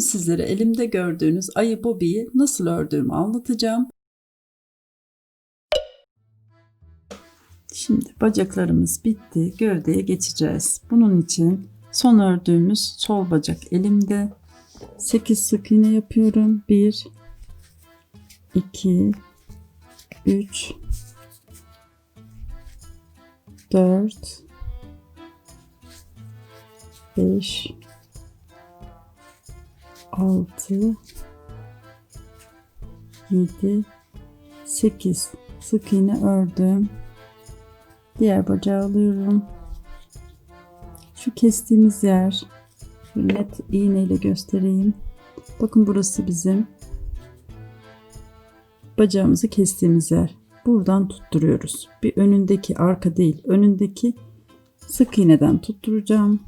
sizlere elimde gördüğünüz ayı bobiyi nasıl ördüğümü anlatacağım. Şimdi bacaklarımız bitti. Gövdeye geçeceğiz. Bunun için son ördüğümüz sol bacak elimde. 8 sık iğne yapıyorum. 1 2 3 4 5 6 7 8 sık iğne ördüm. Diğer bacağı alıyorum. Şu kestiğimiz yer şöyle net iğneyle göstereyim. Bakın burası bizim bacağımızı kestiğimiz yer. Buradan tutturuyoruz. Bir önündeki arka değil, önündeki sık iğneden tutturacağım.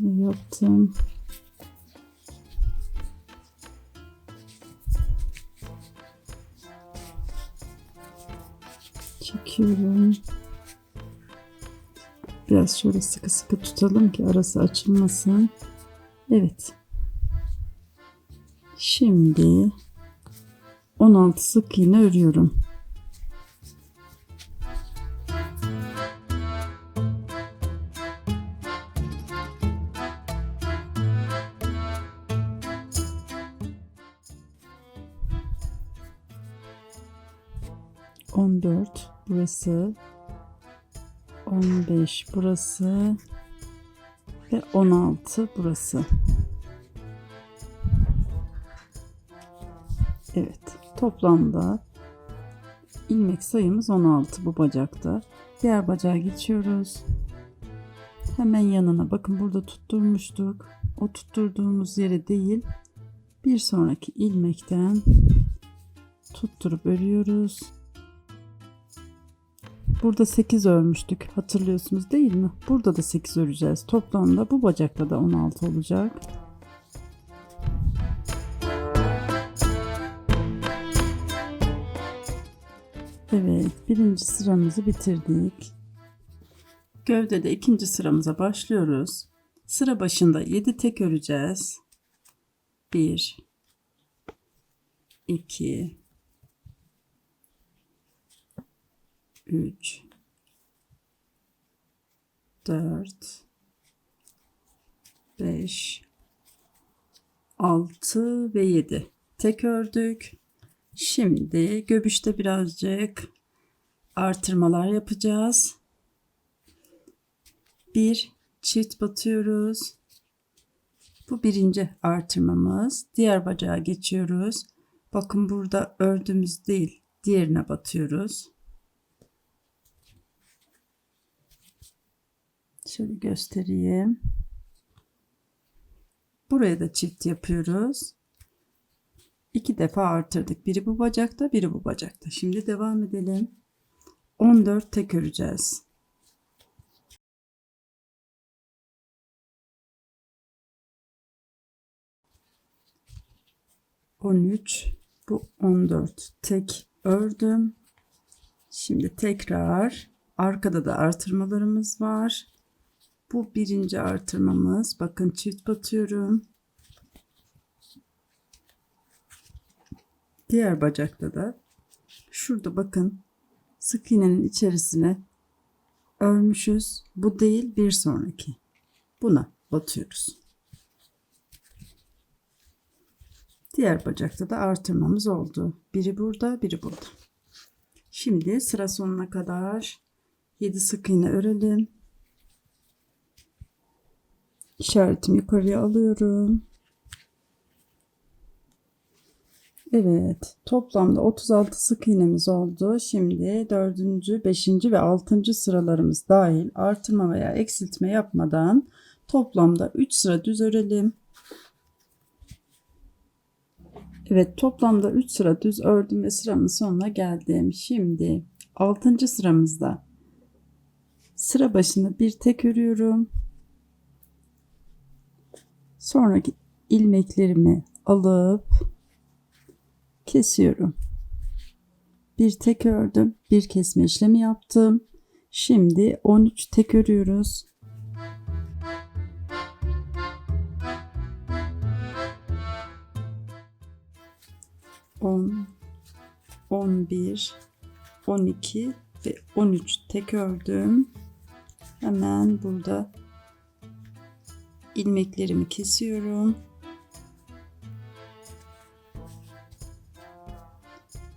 Yaptım. Çekiyorum. Biraz şöyle sıkı sıkı tutalım ki arası açılmasın. Evet. Şimdi 16 sık iğne örüyorum. Burası, on beş burası ve on altı burası. Evet, toplamda ilmek sayımız 16 bu bacakta. Diğer bacağa geçiyoruz. Hemen yanına bakın burada tutturmuştuk. O tutturduğumuz yere değil bir sonraki ilmekten tutturup örüyoruz. Burada 8 örmüştük. Hatırlıyorsunuz değil mi? Burada da 8 öreceğiz. Toplamda bu bacakta da 16 olacak. Evet, birinci sıramızı bitirdik. Gövdede ikinci sıramıza başlıyoruz. Sıra başında 7 tek öreceğiz. 1 2 3 4 5 6 ve 7 tek ördük. Şimdi göbüşte birazcık artırmalar yapacağız. Bir çift batıyoruz. Bu birinci artırmamız. Diğer bacağa geçiyoruz. Bakın burada ördüğümüz değil, diğerine batıyoruz. Şöyle göstereyim. Buraya da çift yapıyoruz. İki defa artırdık. Biri bu bacakta, biri bu bacakta. Şimdi devam edelim. 14 tek öreceğiz. On üç, bu on dört tek ördüm. Şimdi tekrar arkada da artırmalarımız var. Bu birinci artırmamız. Bakın çift batıyorum. Diğer bacakta da şurada bakın sık iğnenin içerisine örmüşüz. Bu değil bir sonraki. Buna batıyoruz. Diğer bacakta da artırmamız oldu. Biri burada, biri burada. Şimdi sıra sonuna kadar 7 sık iğne örelim. İşaretimi yukarıya alıyorum. Evet, toplamda 36 sık iğnemiz oldu. Şimdi 4. 5. ve 6. sıralarımız dahil artırma veya eksiltme yapmadan toplamda 3 sıra düz örelim. Evet, toplamda 3 sıra düz ördüm ve sıramın sonuna geldim. Şimdi 6. sıramızda sıra başına bir tek örüyorum. Sonraki ilmeklerimi alıp kesiyorum. Bir tek ördüm, bir kesme işlemi yaptım. Şimdi 13 tek örüyoruz. On, on bir, on iki ve on üç tek ördüm. Hemen burada ilmeklerimi kesiyorum.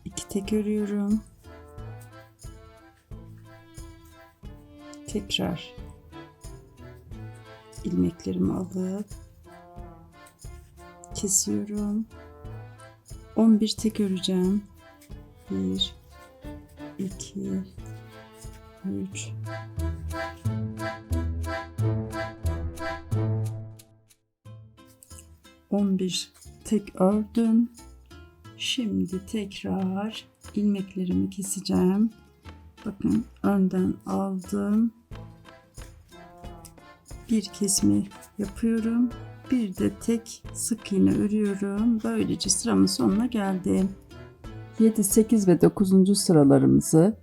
İki tek örüyorum. Tekrar ilmeklerimi alıp kesiyorum. 11 tek öreceğim. 1 2 3 11 tek ördüm. Şimdi tekrar ilmeklerimi keseceğim. Bakın önden aldım. Bir kesme yapıyorum. Bir de tek sık iğne örüyorum. Böylece sıramın sonuna geldim. 7, 8 ve 9. sıralarımızı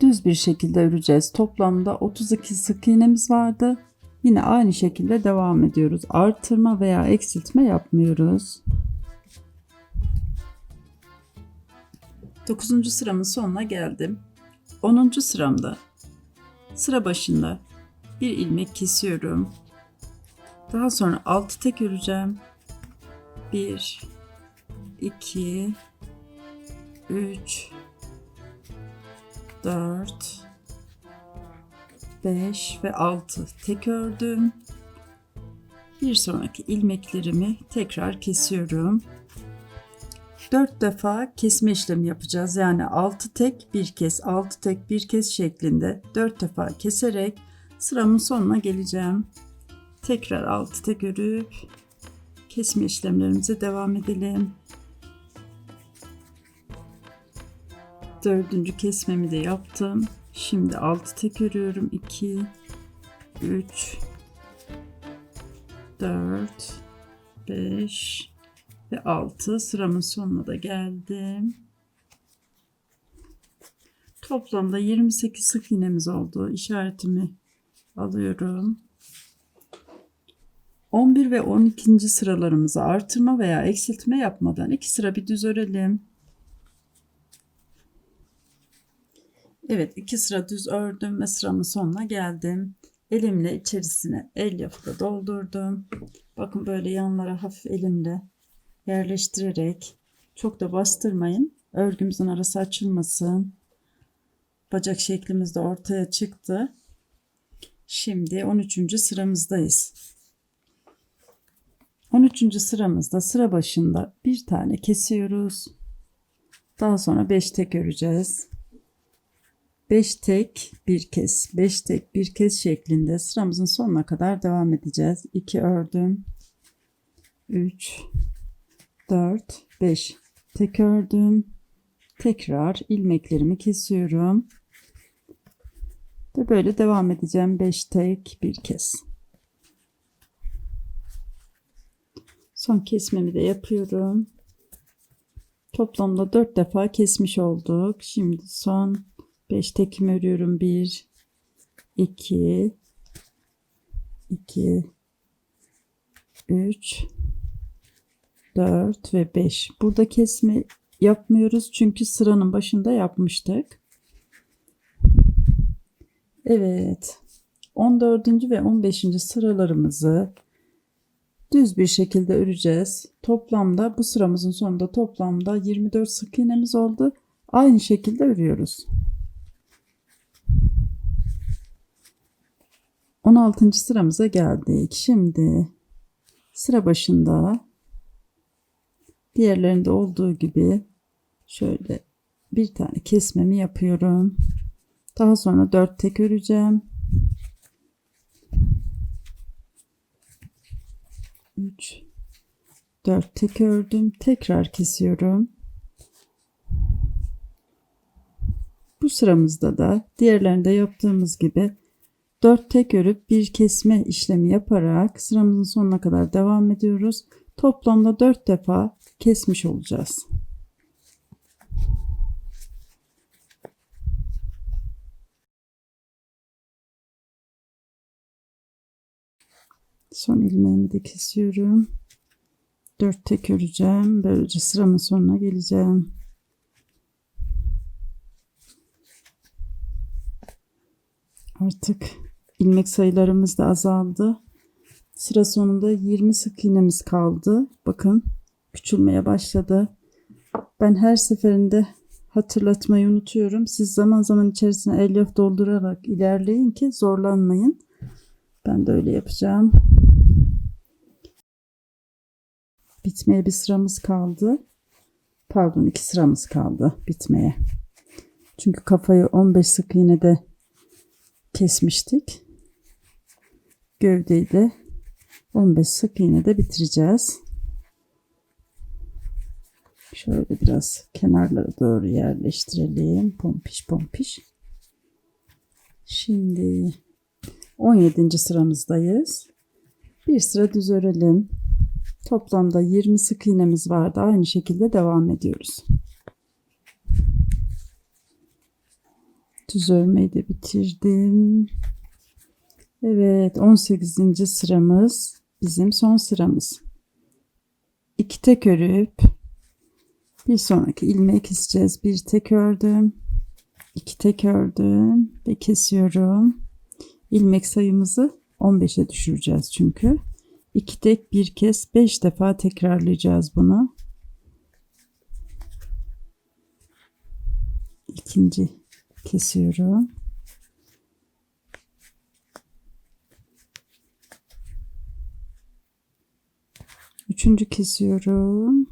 düz bir şekilde öreceğiz. Toplamda 32 sık iğnemiz vardı. Yine aynı şekilde devam ediyoruz. Artırma veya eksiltme yapmıyoruz. 9. sıramın sonuna geldim. 10. sıramda sıra başında bir ilmek kesiyorum. Daha sonra 6 tek öreceğim. 1 2 3 4 5 ve 6 tek ördüm. Bir sonraki ilmeklerimi tekrar kesiyorum. 4 defa kesme işlemi yapacağız. Yani 6 tek bir kez, 6 tek bir kez şeklinde 4 defa keserek sıramın sonuna geleceğim. Tekrar 6 tek örüp kesme işlemlerimize devam edelim. Dördüncü kesmemi de yaptım. Şimdi 6 tek örüyorum. 2 3 4 5 ve 6 sıramın sonuna da geldim. Toplamda 28 sık iğnemiz oldu. İşaretimi alıyorum. 11 ve 12. sıralarımızı artırma veya eksiltme yapmadan iki sıra bir düz örelim. Evet iki sıra düz ördüm ve sıramın sonuna geldim. Elimle içerisine el yapıda doldurdum. Bakın böyle yanlara hafif elimle yerleştirerek çok da bastırmayın. Örgümüzün arası açılmasın. Bacak şeklimiz de ortaya çıktı. Şimdi 13. sıramızdayız. 13. sıramızda sıra başında bir tane kesiyoruz. Daha sonra 5 tek öreceğiz. 5 tek bir kez, 5 tek bir kez şeklinde sıramızın sonuna kadar devam edeceğiz. 2 ördüm. 3 4 5 tek ördüm. Tekrar ilmeklerimi kesiyorum. Ve böyle devam edeceğim 5 tek bir kez. Son kesmemi de yapıyorum. Toplamda 4 defa kesmiş olduk. Şimdi son 5 tekim örüyorum. 1 2 2 3 4 ve 5. Burada kesme yapmıyoruz çünkü sıranın başında yapmıştık. Evet. 14. ve 15. sıralarımızı düz bir şekilde öreceğiz. Toplamda bu sıramızın sonunda toplamda 24 sık iğnemiz oldu. Aynı şekilde örüyoruz. 16. sıramıza geldik. Şimdi sıra başında diğerlerinde olduğu gibi şöyle bir tane kesmemi yapıyorum. Daha sonra 4 tek öreceğim. 3 4 tek ördüm. Tekrar kesiyorum. Bu sıramızda da diğerlerinde yaptığımız gibi 4 tek örüp bir kesme işlemi yaparak sıramızın sonuna kadar devam ediyoruz. Toplamda 4 defa kesmiş olacağız. Son ilmeğimi de kesiyorum. 4 tek öreceğim. Böylece sıramın sonuna geleceğim. Artık ilmek sayılarımız da azaldı. Sıra sonunda 20 sık iğnemiz kaldı. Bakın küçülmeye başladı. Ben her seferinde hatırlatmayı unutuyorum. Siz zaman zaman içerisine elyaf doldurarak ilerleyin ki zorlanmayın. Ben de öyle yapacağım. Bitmeye bir sıramız kaldı. Pardon iki sıramız kaldı bitmeye. Çünkü kafayı 15 sık iğne de kesmiştik. Gövdeyi de 15 sık iğne de bitireceğiz. Şöyle biraz kenarlara doğru yerleştirelim. Pompiş pompiş. Şimdi 17. sıramızdayız. Bir sıra düz örelim. Toplamda 20 sık iğnemiz vardı. Aynı şekilde devam ediyoruz. Düz örmeyi de bitirdim. Evet 18. sıramız bizim son sıramız. İki tek örüp bir sonraki ilmeği keseceğiz. Bir tek ördüm. iki tek ördüm ve kesiyorum. İlmek sayımızı 15'e düşüreceğiz çünkü. İki tek bir kez 5 defa tekrarlayacağız bunu. İkinci kesiyorum. Üçüncü kesiyorum.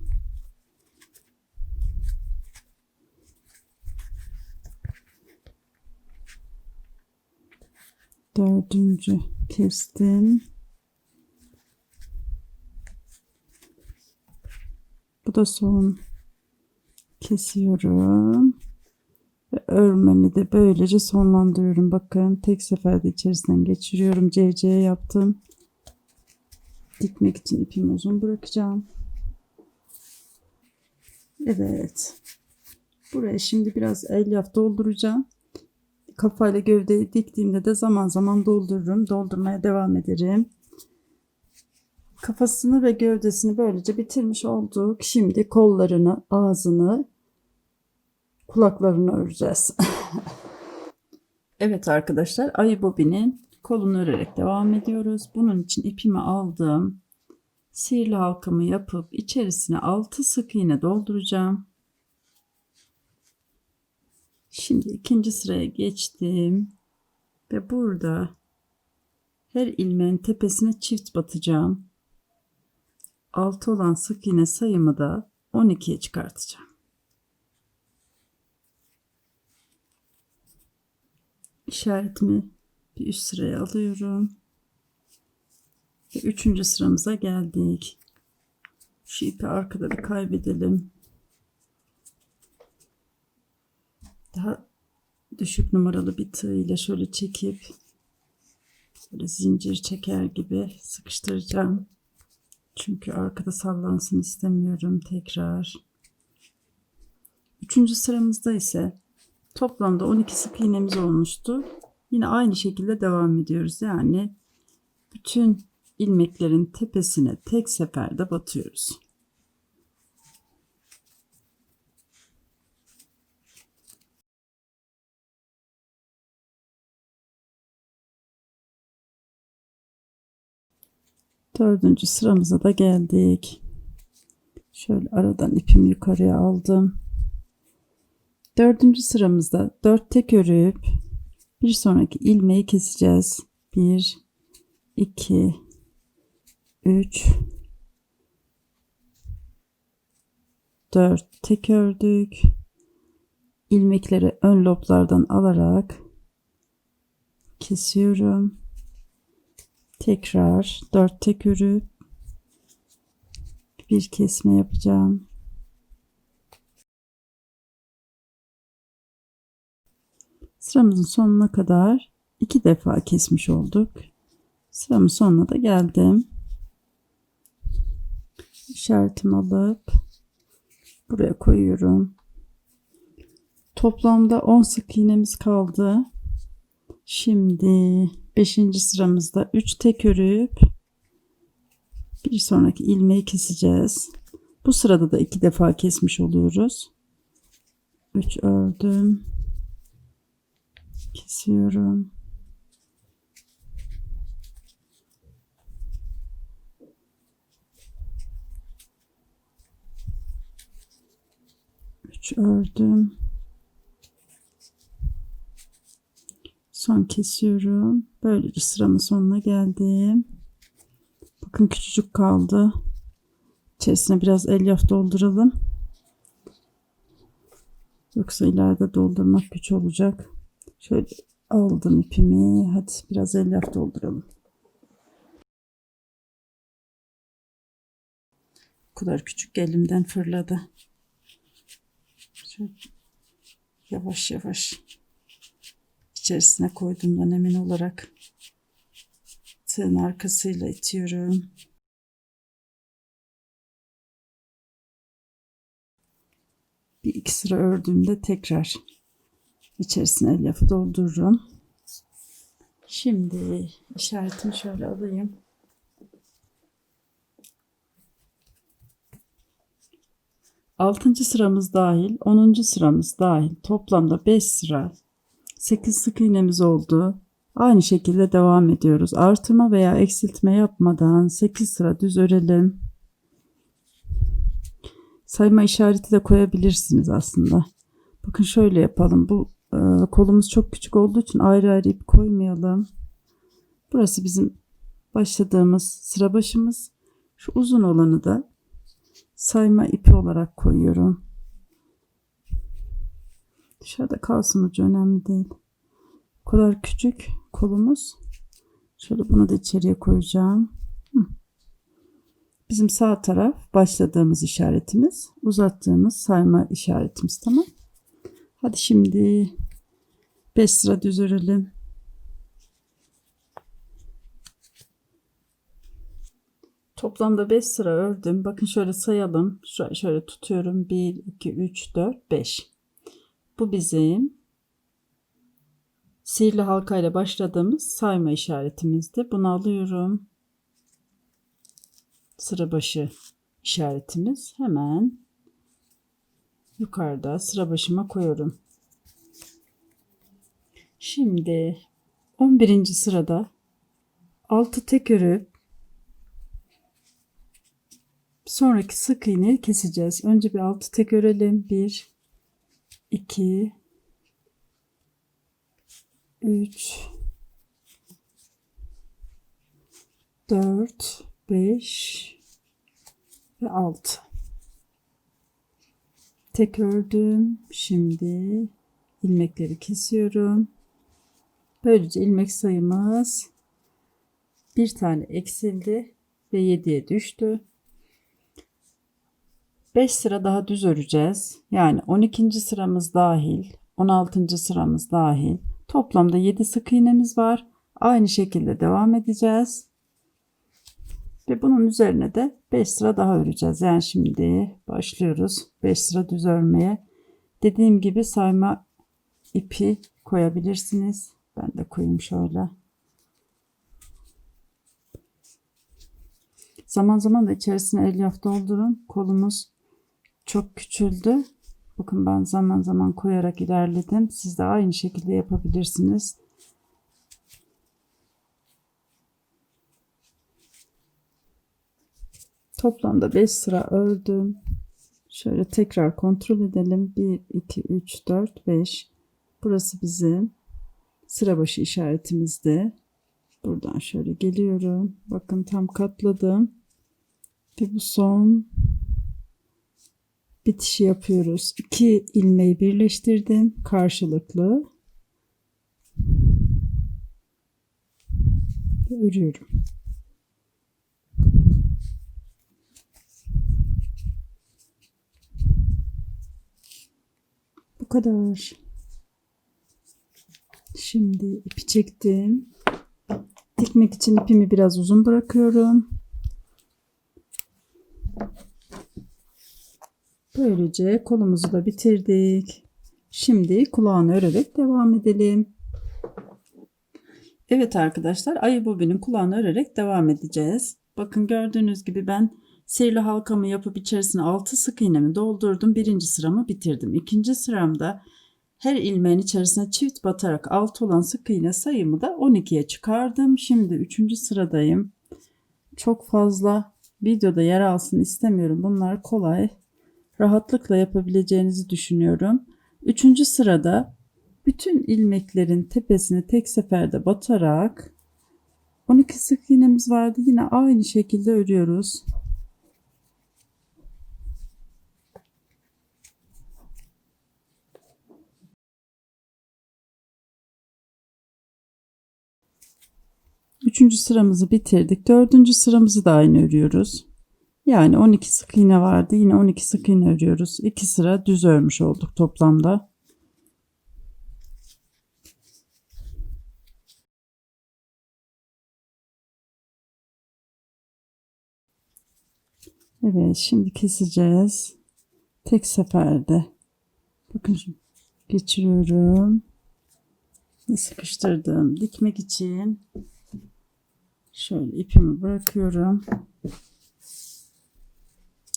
Dördüncü kestim. Bu da son. Kesiyorum. Ve örmemi de böylece sonlandırıyorum. Bakın tek seferde içerisinden geçiriyorum. CC yaptım. Dikmek için ipimi uzun bırakacağım. Evet. Buraya şimdi biraz elyaf dolduracağım. Kafayla gövdeyi diktiğimde de zaman zaman doldururum. Doldurmaya devam ederim. Kafasını ve gövdesini böylece bitirmiş olduk. Şimdi kollarını, ağzını, kulaklarını öreceğiz. evet arkadaşlar ayı bobinin kolunu örerek devam ediyoruz. Bunun için ipimi aldım. Sihirli halkamı yapıp içerisine 6 sık iğne dolduracağım. Şimdi ikinci sıraya geçtim. Ve burada her ilmeğin tepesine çift batacağım. 6 olan sık iğne sayımı da 12'ye çıkartacağım. İşaretimi bir üst sıraya alıyorum. Ve üçüncü sıramıza geldik. Şu ipi arkada bir kaybedelim. Daha düşük numaralı bir tığ ile şöyle çekip böyle zincir çeker gibi sıkıştıracağım. Çünkü arkada sallansın istemiyorum tekrar. Üçüncü sıramızda ise toplamda 12 sık iğnemiz olmuştu. Yine aynı şekilde devam ediyoruz. Yani bütün ilmeklerin tepesine tek seferde batıyoruz. Dördüncü sıramıza da geldik. Şöyle aradan ipimi yukarıya aldım. Dördüncü sıramızda dört tek örüp bir sonraki ilmeği keseceğiz. Bir, iki, üç, dört tek ördük. İlmekleri ön loblardan alarak kesiyorum. Tekrar dört tek örüp bir kesme yapacağım. Sıramızın sonuna kadar iki defa kesmiş olduk. Sıramın sonuna da geldim. İşaretimi alıp buraya koyuyorum. Toplamda 10 sık iğnemiz kaldı. Şimdi 5. sıramızda 3 tek örüp Bir sonraki ilmeği keseceğiz. Bu sırada da iki defa kesmiş oluyoruz. 3 ördüm. Kesiyorum. Üç ördüm. Son kesiyorum. Böylece sıramın sonuna geldim. Bakın küçücük kaldı. İçerisine biraz elyaf dolduralım. Yoksa ileride doldurmak güç olacak. Şöyle aldım ipimi. Hadi biraz elyaf dolduralım. Bu kadar küçük elimden fırladı. Şöyle yavaş yavaş içerisine koyduğumdan emin olarak tığın arkasıyla itiyorum. Bir iki sıra ördüğümde tekrar içerisine elyafı doldururum. Şimdi işaretimi şöyle alayım. Altıncı sıramız dahil, onuncu sıramız dahil toplamda 5 sıra 8 sık iğnemiz oldu. Aynı şekilde devam ediyoruz. Artırma veya eksiltme yapmadan 8 sıra düz örelim. Sayma işareti de koyabilirsiniz aslında. Bakın şöyle yapalım. Bu kolumuz çok küçük olduğu için ayrı ayrı ip koymayalım. Burası bizim başladığımız sıra başımız. Şu uzun olanı da sayma ipi olarak koyuyorum. Dışarıda kalsın ucu önemli değil. O kadar küçük kolumuz. Şöyle bunu da içeriye koyacağım. Bizim sağ taraf başladığımız işaretimiz. Uzattığımız sayma işaretimiz. Tamam. Hadi şimdi 5 sıra düz örelim. Toplamda 5 sıra ördüm. Bakın şöyle sayalım. Şöyle, şöyle tutuyorum. 1, 2, 3, 4, 5. Bu bizim sihirli halka ile başladığımız sayma işaretimizdi. Bunu alıyorum. Sıra başı işaretimiz hemen yukarıda sıra başıma koyuyorum. Şimdi 11. sırada 6 tek örüp sonraki sık iğneyi keseceğiz. Önce bir 6 tek örelim. 1 2 3 4 5 ve 6 tek ördüm şimdi ilmekleri kesiyorum böylece ilmek sayımız bir tane eksildi ve 7'ye düştü 5 sıra daha düz öreceğiz. Yani 12. sıramız dahil, 16. sıramız dahil. Toplamda 7 sık iğnemiz var. Aynı şekilde devam edeceğiz. Ve bunun üzerine de 5 sıra daha öreceğiz. Yani şimdi başlıyoruz 5 sıra düz örmeye. Dediğim gibi sayma ipi koyabilirsiniz. Ben de koyayım şöyle. Zaman zaman da içerisine elyaf doldurun. Kolumuz çok küçüldü. Bakın ben zaman zaman koyarak ilerledim. Siz de aynı şekilde yapabilirsiniz. Toplamda 5 sıra ördüm. Şöyle tekrar kontrol edelim. 1, 2, 3, 4, 5. Burası bizim sıra başı işaretimizde. Buradan şöyle geliyorum. Bakın tam katladım. Ve bu son bitişi yapıyoruz. İki ilmeği birleştirdim karşılıklı. Ve örüyorum. Bu kadar. Şimdi ipi çektim. Dikmek için ipimi biraz uzun bırakıyorum. Böylece kolumuzu da bitirdik. Şimdi kulağını örerek devam edelim. Evet arkadaşlar ayı bobinin kulağını örerek devam edeceğiz. Bakın gördüğünüz gibi ben sihirli halkamı yapıp içerisine 6 sık iğnemi doldurdum. Birinci sıramı bitirdim. İkinci sıramda her ilmeğin içerisine çift batarak alt olan sık iğne sayımı da 12'ye çıkardım. Şimdi üçüncü sıradayım. Çok fazla videoda yer alsın istemiyorum. Bunlar kolay, rahatlıkla yapabileceğinizi düşünüyorum. Üçüncü sırada bütün ilmeklerin tepesine tek seferde batarak 12 sık iğnemiz vardı. Yine aynı şekilde örüyoruz. Üçüncü sıramızı bitirdik. Dördüncü sıramızı da aynı örüyoruz. Yani 12 sık iğne vardı. Yine 12 sık iğne örüyoruz. 2 sıra düz örmüş olduk toplamda. Evet şimdi keseceğiz. Tek seferde. Bakın şimdi geçiriyorum. Sıkıştırdım. Dikmek için şöyle ipimi bırakıyorum.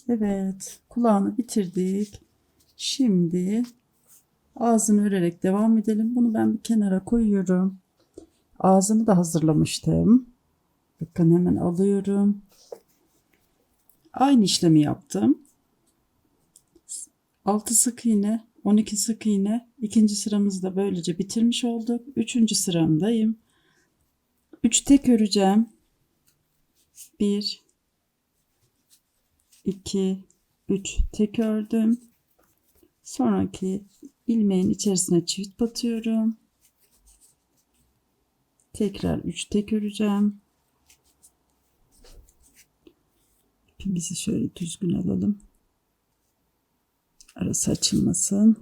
Evet kulağını bitirdik. Şimdi ağzını örerek devam edelim. Bunu ben bir kenara koyuyorum. Ağzını da hazırlamıştım. Bakın hemen alıyorum. Aynı işlemi yaptım. 6 sık iğne, 12 sık iğne. İkinci sıramızı da böylece bitirmiş olduk. Üçüncü sıramdayım. 3 tek öreceğim. 1 2 3 tek ördüm. Sonraki ilmeğin içerisine çift batıyorum. Tekrar 3 tek öreceğim. İpimizi şöyle düzgün alalım. Arası açılmasın.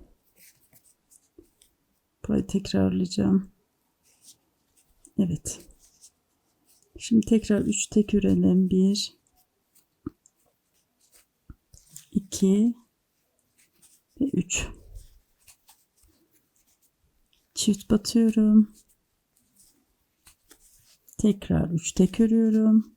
Burayı tekrarlayacağım. Evet. Şimdi tekrar 3 tek örelim. 1 2 ve 3 çift batıyorum. Tekrar 3 tek örüyorum.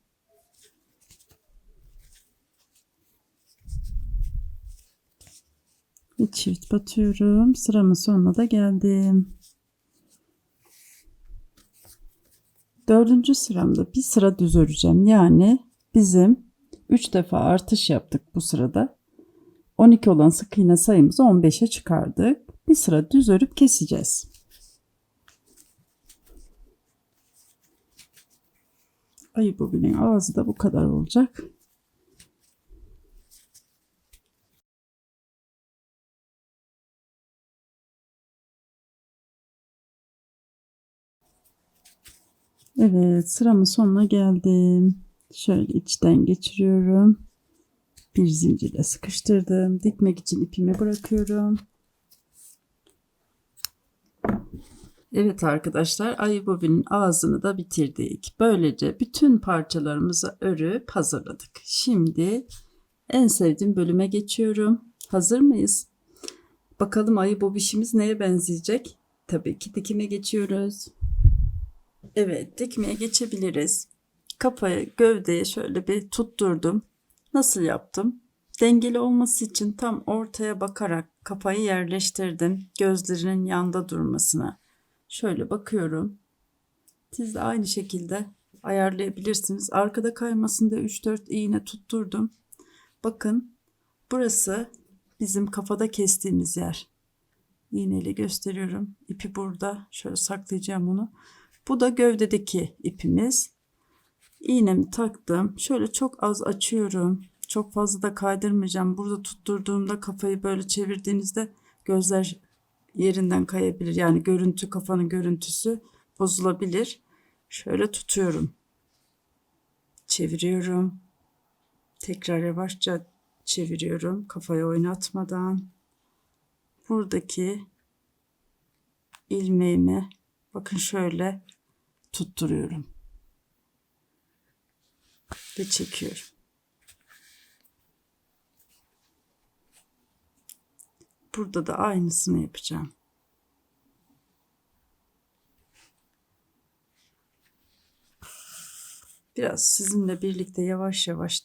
Ve çift batıyorum. Sıramın sonuna da geldim. Dördüncü sıramda bir sıra düz öreceğim. Yani bizim 3 defa artış yaptık bu sırada. 12 olan sık iğne sayımızı 15'e çıkardık. Bir sıra düz örüp keseceğiz. Ayı bobinin ağzı da bu kadar olacak. Evet sıramın sonuna geldim. Şöyle içten geçiriyorum. Bir zincirle sıkıştırdım. Dikmek için ipimi bırakıyorum. Evet arkadaşlar ayı bobinin ağzını da bitirdik. Böylece bütün parçalarımızı örüp hazırladık. Şimdi en sevdiğim bölüme geçiyorum. Hazır mıyız? Bakalım ayı bobişimiz neye benzeyecek? Tabii ki dikime geçiyoruz. Evet dikmeye geçebiliriz. Kafayı gövdeye şöyle bir tutturdum. Nasıl yaptım? Dengeli olması için tam ortaya bakarak kafayı yerleştirdim. Gözlerinin yanda durmasına. Şöyle bakıyorum. Siz de aynı şekilde ayarlayabilirsiniz. Arkada kaymasında 3-4 iğne tutturdum. Bakın burası bizim kafada kestiğimiz yer. İğneyle gösteriyorum. İpi burada. Şöyle saklayacağım onu. Bu da gövdedeki ipimiz. İğnemi taktım. Şöyle çok az açıyorum. Çok fazla da kaydırmayacağım. Burada tutturduğumda kafayı böyle çevirdiğinizde gözler yerinden kayabilir. Yani görüntü kafanın görüntüsü bozulabilir. Şöyle tutuyorum. Çeviriyorum. Tekrar yavaşça çeviriyorum kafayı oynatmadan. Buradaki ilmeğimi bakın şöyle tutturuyorum ve çekiyorum. Burada da aynısını yapacağım. biraz sizinle birlikte yavaş yavaş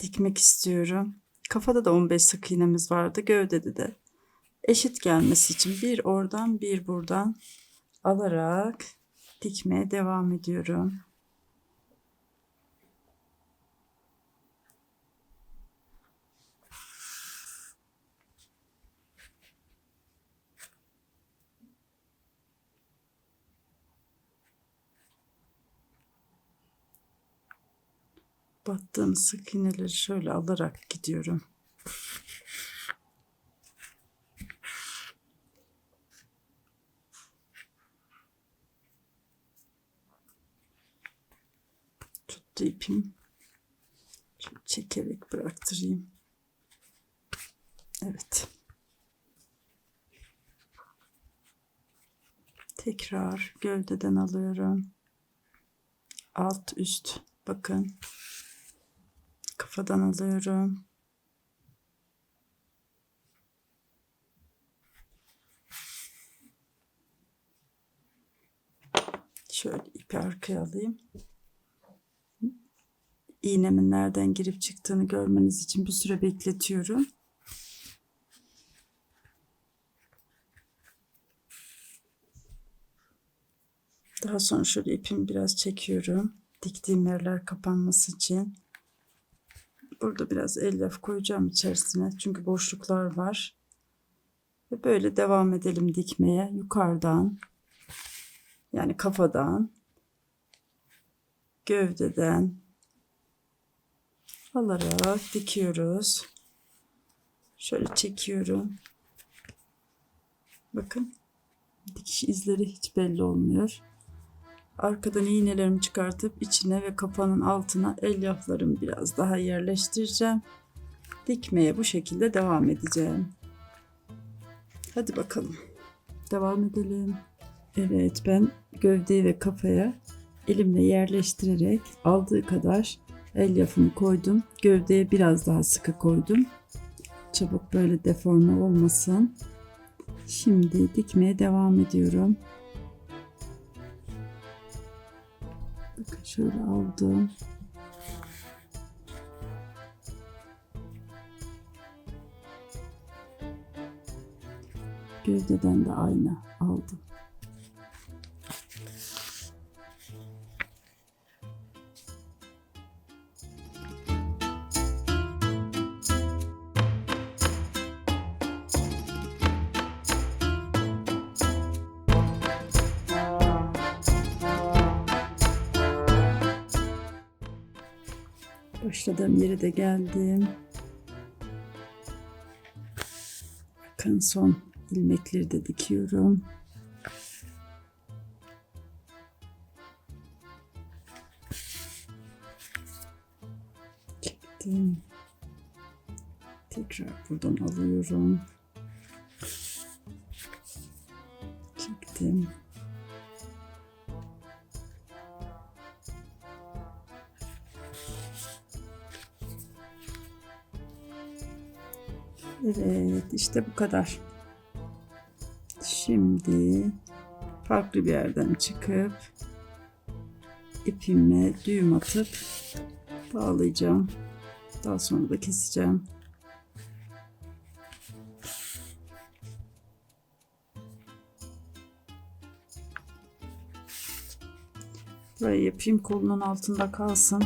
dikmek istiyorum. Kafada da 15 sık iğnemiz vardı. Gövdede de eşit gelmesi için bir oradan bir buradan alarak dikmeye devam ediyorum. battığım sık iğneleri şöyle alarak gidiyorum. Tuttu ipim. Şöyle çekerek bıraktırayım. Evet. Tekrar gövdeden alıyorum. Alt üst bakın. Kafadan alıyorum. Şöyle ipi arkaya alayım. İğnemin nereden girip çıktığını görmeniz için bir süre bekletiyorum. Daha sonra şöyle ipimi biraz çekiyorum. Diktiğim yerler kapanması için. Burada biraz elyaf koyacağım içerisine. Çünkü boşluklar var. Ve böyle devam edelim dikmeye. Yukarıdan yani kafadan gövdeden alarak dikiyoruz. Şöyle çekiyorum. Bakın dikiş izleri hiç belli olmuyor. Arkadan iğnelerimi çıkartıp içine ve kafanın altına elyaflarımı biraz daha yerleştireceğim. Dikmeye bu şekilde devam edeceğim. Hadi bakalım. Devam edelim. Evet ben gövdeyi ve kafaya elimle yerleştirerek aldığı kadar elyafımı koydum. Gövdeye biraz daha sıkı koydum. Çabuk böyle deforme olmasın. Şimdi dikmeye devam ediyorum. Bakın şöyle aldım. Gövdeden de aynı aldım. Başladığım yere de geldim. Bakın son ilmekleri de dikiyorum. Çektim. Tekrar buradan alıyorum. Evet işte bu kadar. Şimdi farklı bir yerden çıkıp ipime düğüm atıp bağlayacağım. Daha sonra da keseceğim. Burayı yapayım kolunun altında kalsın.